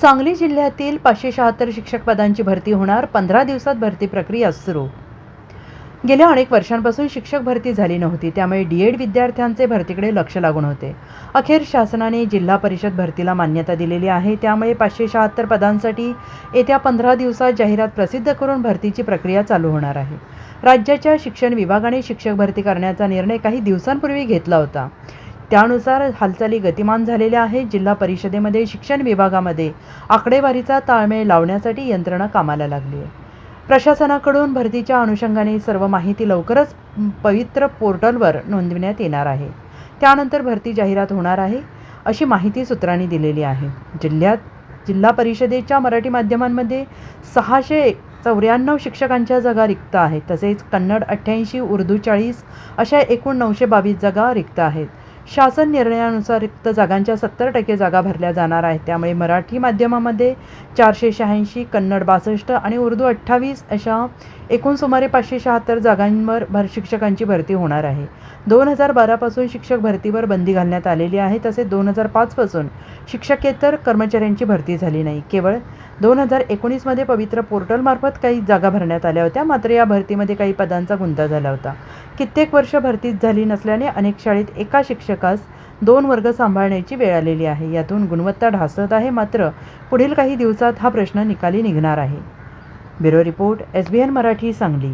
सांगली जिल्ह्यातील पाचशे शहात्तर शिक्षक पदांची भरती होणार. पंधरा दिवसात भरती प्रक्रिया सुरू. गेल्या अनेक वर्षांपासून शिक्षक भरती झाली नव्हती. त्यामुळे डी एड विद्यार्थ्यांचे भरतीकडे लक्ष लागून होते. अखेर शासनाने जिल्हा परिषद भरतीला मान्यता दिलेली आहे. त्यामुळे पाचशे शहात्तर पदांसाठी येत्या पंधरा दिवसात जाहिरात प्रसिद्ध करून भरतीची प्रक्रिया चालू होणार आहे. राज्याच्या शिक्षण विभागाने शिक्षक भरती करण्याचा निर्णय काही दिवसांपूर्वी घेतला होता. त्यानुसार हालचाली गतिमान झालेल्या आहेत. जिल्हा परिषदेमध्ये शिक्षण विभागामध्ये आकडेवारीचा ताळमेळ लावण्यासाठी यंत्रणा कामाला लागली आहे. प्रशासनाकडून भरतीच्या अनुषंगाने सर्व माहिती लवकरच पवित्र पोर्टलवर नोंदविण्यात येणार आहे. त्यानंतर भरती जाहिरात होणार आहे अशी माहिती सूत्रांनी दिलेली आहे. जिल्ह्यात जिल्हा परिषदेच्या मराठी माध्यमांमध्ये सहाशे चौऱ्याण्णव शिक्षकांच्या जागा रिक्त आहेत. तसेच कन्नड अठ्ठ्याऐंशी उर्दू चाळीस अशा एकूण नऊशे बावीस जागा रिक्त आहेत. शासन निर्णयानुसार रिक्त जागांच्या सत्तर टक्के जागा भरल्या जाणार आहेत. त्यामुळे मराठी माध्यमामध्ये चारशे शहाऐंशी कन्नड बासष्ट आणि उर्दू अठ्ठावीस अशा एकूण सुमारे पाचशे शहात्तर जागांवर भर शिक्षकांची भरती होणार आहे. दोन हजार बारापासून शिक्षक भरतीवर बंदी घालण्यात आलेली आहे तसेच दोन हजार पाचपासून शिक्षकेतर कर्मचाऱ्यांची भरती झाली नाही. केवळ दोन हजार एकोणीसमध्ये पवित्र पोर्टलमार्फत काही जागा भरण्यात आल्या होत्या मात्र या भरतीमध्ये काही पदांचा गुंता झाला होता. कित्येक वर्ष भरतीच झाली नसल्याने अनेक शाळेत एका शिक्षक शिक्षकास दोन वर्ग सांभाळण्याची वेळ आलेली आहे. यातून गुणवत्ता ढासळत आहे. मात्र पुढील काही दिवसात हा प्रश्न निकाली निघणार आहे. Bureau report S B N Marathi Sangli.